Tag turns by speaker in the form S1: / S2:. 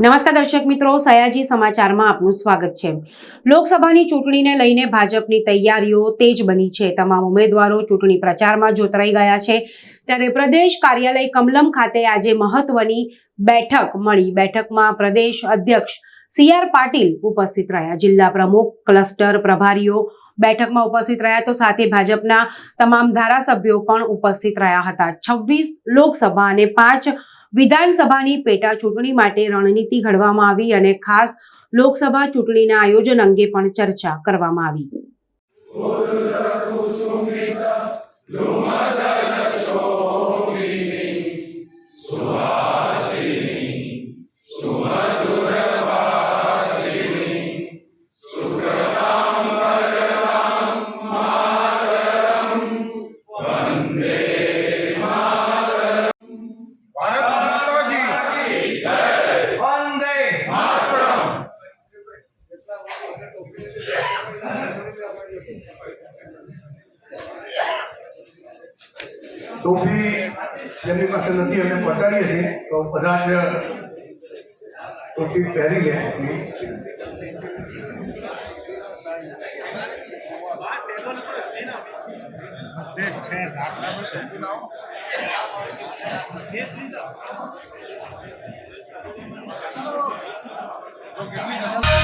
S1: નમસ્કાર દર્શક મિત્રો, સયાજી સમાચારમાં આપનું સ્વાગત છે. લોકસભાની ચૂંટણીને લઈને ભાજપની તૈયારીઓ તેજ બની છે. તમામ ઉમેદવારો ચૂંટણી પ્રચારમાં જોતરાઈ ગયા છે. ત્યારે પ્રદેશ કાર્યાલય કમલમ ખાતે આજે મહત્વની બેઠક મળી. બેઠકમાં પ્રદેશ અધ્યક્ષ સી આર પાટીલ ઉપસ્થિત રહ્યા. જિલ્લા પ્રમુખ, ક્લસ્ટર પ્રભારીઓ બેઠકમાં ઉપસ્થિત રહ્યા. તો સાથે ભાજપના તમામ ધારાસભ્યો પણ ઉપસ્થિત રહ્યા હતા. છવ્વીસ લોકસભા અને પાંચ વિધાનસભાની પેટા ચૂંટણી માટે રણનીતિ ઘડવામાં આવી અને ખાસ લોકસભા ચૂંટણીના આયોજન અંગે પણ ચર્ચા કરવામાં આવી.
S2: ટોપી જેમની પાસે નથી અમે બતાડીએ છીએ તો બધા જ ટોપી પહેરી લે
S3: તો કેટલી